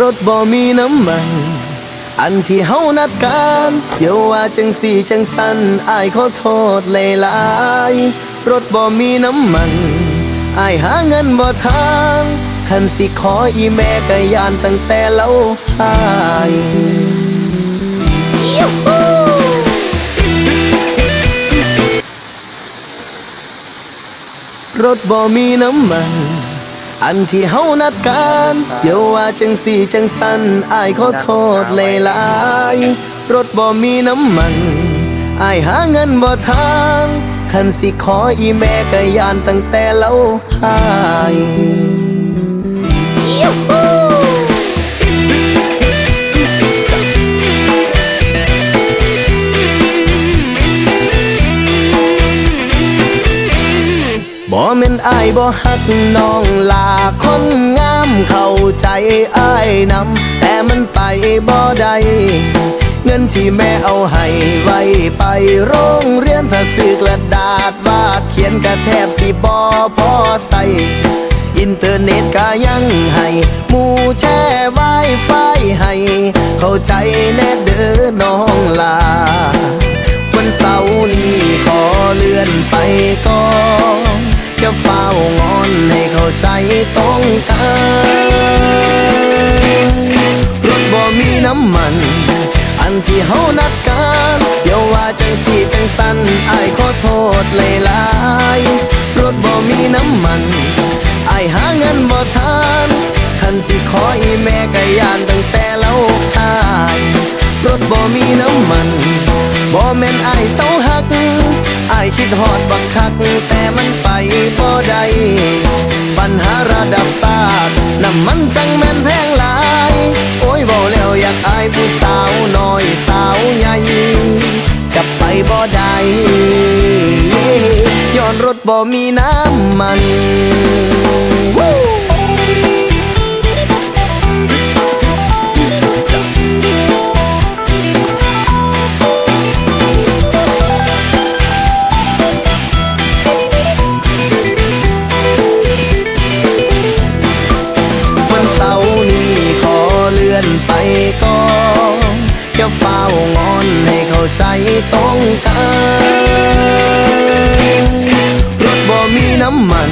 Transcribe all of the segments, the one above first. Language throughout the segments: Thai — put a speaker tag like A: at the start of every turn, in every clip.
A: รถบ่มีน้ำมัน อันที่เฮานัดกันเดี๋ยวว่าจังสี่จังสันอายขอโทษหลายๆรถบ่มีน้ำมันอายหาเงินบ่ทางคันสิขออีแม่ก็ยานตั้งแต่เล่าหายยูฮูรถบ่มีน้ำมัน อันที่เฮานัดกันเดี๋ยวว่าจังสี่จังสันอายขอโทษหลายๆรถบ่มีน้ำมันอายหาเงินบ่ทางคันสิขออีแม่ก็ยานตั้งแต่เล่าหายยู บ่แม่นอายบ่ฮักน้องลาคนงามเข้าใจอายนำแต่มันไปบ่ได้เงินที่แม่เอาให้ไว้ไปโรงเรียนถ้าซื้อกระดาษวาดเขียนกระแทบสิบ่พอใส่อินเทอร์เน็ตก็ยังให้หมู่แช่ไวไฟให้ เข้าใจแน่เด้อน้องลา วันเสาร์นี้ขอ จะเฝ้างอนให้เข้าใจตรงกันรถบ่มีน้ำมัน อันที่เฮานัดกันเดี๋ยวว่าจังสีจังสันอายขอโทษหลายรถบ่มีน้ำมันอายหาเงินบ่ทานคันสิขออีแม่ก็ยานตั้งแต่เล่าทายรถบ่มีน้ำมันบ่แม่นอายเศร้าหัก อายคิดฮอดบักคักแต่มันไปบ่ได้ปัญหาระดับศาสตร์น้ำมันจังแม่นแพงหลาย โอ้ยเว้าแล้วอยากอายผู้สาวน้อยสาวใหญ่กลับไปบ่ได้ย้อนรถบ่มีน้ำมัน Woo! วัน ให้เข้าใจตรงกันรถบ่มีน้ำมัน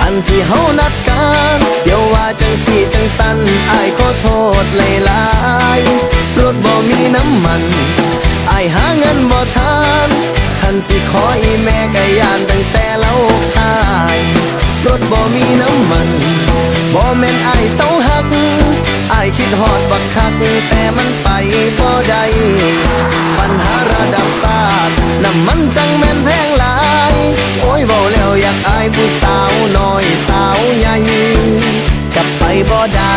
A: อันที่เฮานัดกัน เดี๋ยวว่าจังสีจังสันอายขอโทษหลายๆรถบ่มีน้ำมันอายหาเงินบ่ทานคันสิขออีแม่ก็ยานตั้งแต่เล่าขายรถบ่มีน้ำมันบ่แม่นอายเศร้าหักอายคิดฮอดบักคักแต่มันไปบ่ได้ มันจังแม่นแพงหลาย โอ้ยเบาแล้วอยากอายผู้สาวน้อยสาวใหญ่กลับไปบ่ได้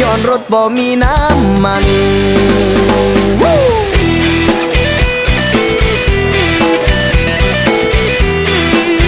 A: ย้อนรถบ่มีน้ำมัน